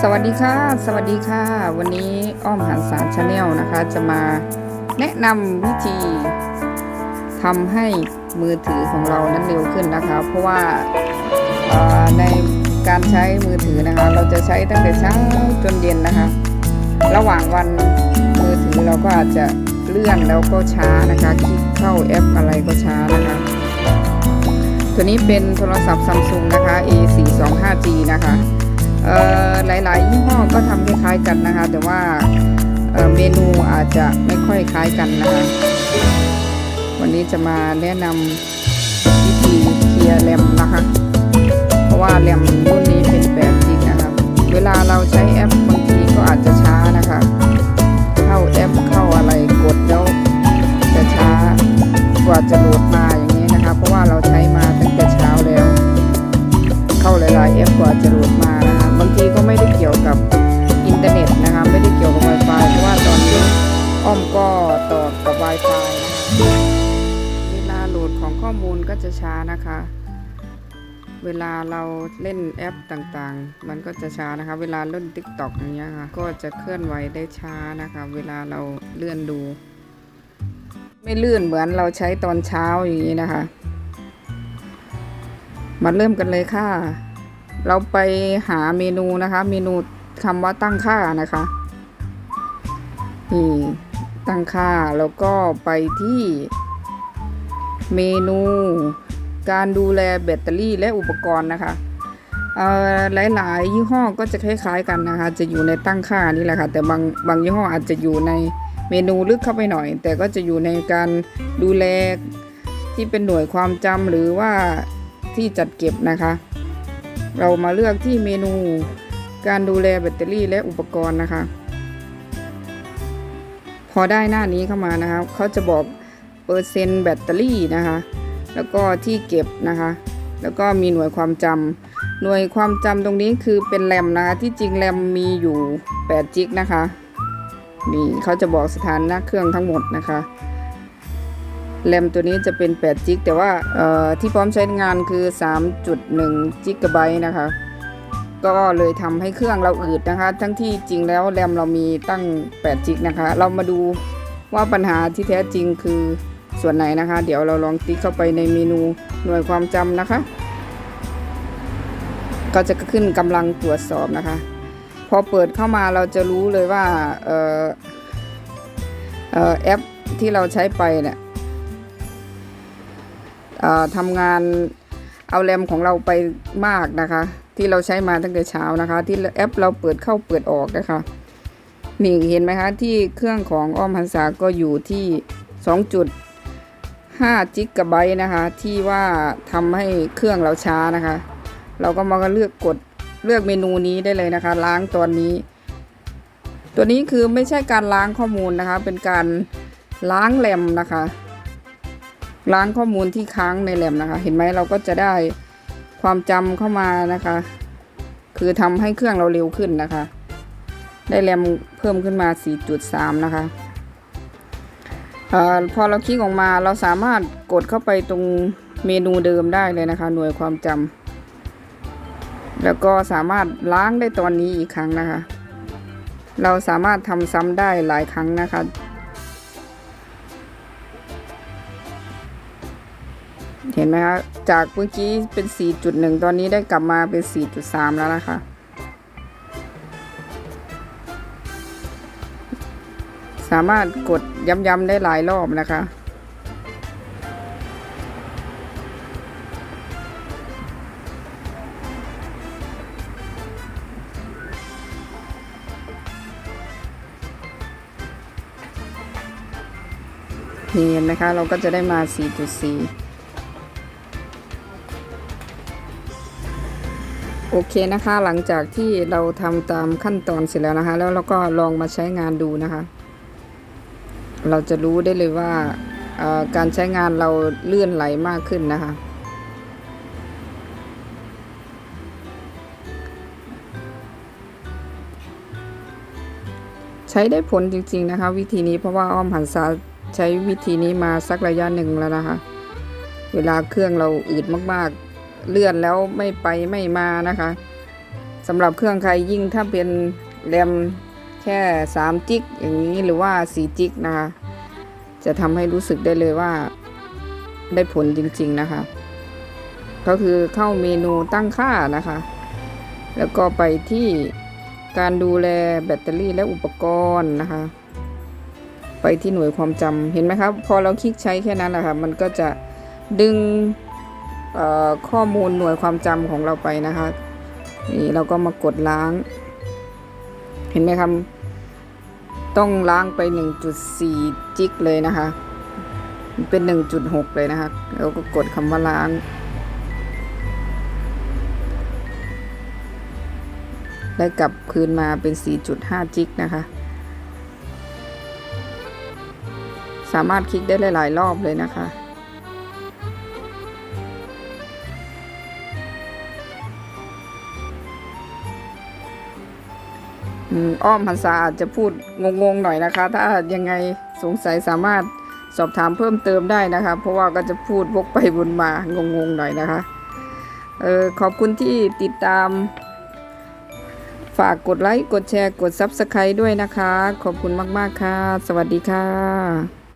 สวัสดีค่ะ สวัสดีค่ะ วันนี้อ้อมหันสารชาแนลนะคะ จะมาแนะนำวิธีทำให้มือถือของเรานั้นเร็วขึ้นนะคะ เพราะว่าในการใช้มือถือนะคะ เราจะใช้ตั้งแต่เช้าจนเย็นนะคะ ระหว่างวันมือถือเราก็อาจจะเลื่อนแล้วก็ช้านะคะคลิกเข้าแอปอะไรก็ช้านะคะ ตัวนี้เป็นโทรศัพท์ซัมซุงนะคะ A425G นะคะ หลายๆยี่ห้อก็ทำคล้ายๆกันนะคะ แต่ว่าเเมนูอาจจะไม่ค่อยคล้ายกันนะคะ วันนี้จะมาแนะนำวิธีเคลียร์แรมนะคะ เพราะว่าแรมรุ่นนี้เป็นแบบจริงนะครับ เวลาเราใช้แอปบางทีก็อาจจะ นะคะ เวลาเราเล่นแอปต่างๆ มันก็จะช้านะคะ เวลาเล่น TikTok อย่างเงี้ยค่ะ ก็จะเคลื่อนไหวได้ช้านะคะ เวลาเราเลื่อนดู ไม่ลื่นเหมือนเราใช้ตอนเช้าอย่างนี้นะคะ มาเริ่มกันเลยค่ะ เราไปหาเมนูนะคะ เมนูคำว่าตั้งค่านะคะนี่ตั้งค่าแล้วก็ไปที่เมนู การดูแลแบตเตอรี่และอุปกรณ์นะคะเอ่อหลายๆ ยี่ห้อก็จะคล้ายๆกันนะคะ จะอยู่ในตั้งค่านี่แหละค่ะ แต่บางบางยี่ห้ออาจจะอยู่ในเมนูลึกเข้าไปหน่อย แต่ก็จะอยู่ในการดูแลที่เป็นหน่วยความจำหรือว่าที่จัดเก็บนะคะ เรามาเลือกที่เมนูการดูแลแบตเตอรี่และอุปกรณ์นะคะ พอได้หน้านี้เข้ามานะคะเขาจะบอกเปอร์เซ็นต์แบตเตอรี่นะคะ แล้วก็ที่เก็บนะคะ แล้วก็มีหน่วยความจำหน่วยความจำตรงนี้คือเป็นแรมนะคะที่จริงแรมมีอยู่ 8 จิกนะคะนี่เขาจะบอกสถานะเครื่องทั้งหมดนะคะแรมตัวนี้จะเป็น 8 จิก แต่ว่าที่พร้อมใช้งานคือ 3.1 จิกะไบต์นะคะ ก็เลยทำให้เครื่องเราอืดนะคะ ทั้งที่จริงแล้วแรมเรามีตั้ง 8 จิกนะคะ เรามาดูว่าปัญหาที่แท้จริงคือ ส่วนไหนนะคะ เดี๋ยวเราลองติ๊กเข้าไปในเมนูหน่วยความจำนะคะ ก็จะขึ้นกำลังตรวจสอบนะคะ พอเปิดเข้ามาเราจะรู้เลยว่าเออเออแอปที่เราใช้ไปเนี่ยทำงานเอาแรมของเราไปมากนะคะ ที่เราใช้มาตั้งแต่เช้านะคะ ที่แอปเราเปิดเข้าเปิดออกนะคะนี่เห็นไหมคะที่เครื่องของอ้อมพันษาก็อยู่ที่2.5จิ 5จิกะไบต์นะคะ ที่ว่าทำให้เครื่องเราช้านะคะ เราก็มาเลือกกดเลือกเมนูนี้ได้เลยนะคะ ล้างตอนนี้ ตัวนี้คือไม่ใช่การล้างข้อมูลนะคะ เป็นการล้างแรมนะคะ ล้างข้อมูลที่ค้างในแรมนะคะ เห็นไหมเราก็จะได้ความจำเข้ามานะคะ คือทำให้เครื่องเราเร็วขึ้นนะคะ ได้แรมเพิ่มขึ้นมา 4.3 นะคะ อพอเราคลิกออกมาเราสามารถกดเข้าไปตรงเมนูเดิมได้เลยนะคะ หน่วยความจำแล้วก็สามารถล้างได้ตอนนี้อีกครั้งนะคะ เราสามารถทำซ้ำได้หลายครั้งนะคะเห็นไหมคะจากเมื่อกี้เป็น 4.1 ตอนนี้ได้กลับมาเป็น 4.3 แล้วนะคะ สามารถกดย้ำๆได้หลายรอบนะคะ นี่เห็นไหมคะ เราก็จะได้มา 4.4โอเคนะคะ หลังจากที่เราทำตามขั้นตอนเสร็จแล้วนะคะ แล้วเราก็ลองมาใช้งานดูนะคะ เราจะรู้ได้เลยว่าการใช้งานเราเลื่อนไหลมากขึ้นนะคะ ใช้ได้ผลจริง ๆนะคะ วิธีนี้เพราะว่าอ้อมหันษาใช้วิธีนี้มาสักระยะหนึ่งแล้วนะคะ เวลาเครื่องเราอืดมากๆ เลื่อนแล้วไม่ไปไม่มานะคะสำหรับเครื่องใครยิ่งถ้าเป็นแรม แค่ 3 จิกอย่างนี้หรือว่า 4 จิกนะคะ จะทำให้รู้สึกได้เลยว่าได้ผลจริง ๆนะคะ ก็คือเข้าเมนูตั้งค่านะคะ แล้วก็ไปที่การดูแลแบตเตอรี่และอุปกรณ์นะคะ ไปที่หน่วยความจำเห็นไหมครับ พอเราคลิกใช้แค่นั้นนะคะมันก็จะดึงข้อมูลหน่วยความจำของเราไปนะคะนี่เราก็มากดล้าง เห็นไหมครับ ต้องล้างไป 1.4 จิกเลยนะคะ เป็น 1.6 เลยนะคะ แล้วก็กดคำว่าล้าง ได้กลับคืนมาเป็น 4.5 จิกนะคะ สามารถคลิกได้หลาย ๆ รอบเลยนะคะ อ้อมภาษาอาจจะพูดงงๆหน่อยนะคะ ถ้ายังไงสงสัยสามารถสอบถามเพิ่มเติมได้นะคะ เพราะว่าก็จะพูดวกไปวนมางงๆหน่อยนะคะออขอบคุณที่ติดตาม ฝากกดไลค์ กดแชร์ กด Subscribe ด้วยนะคะ ขอบคุณมาก ๆ ค่ะ สวัสดีค่ะ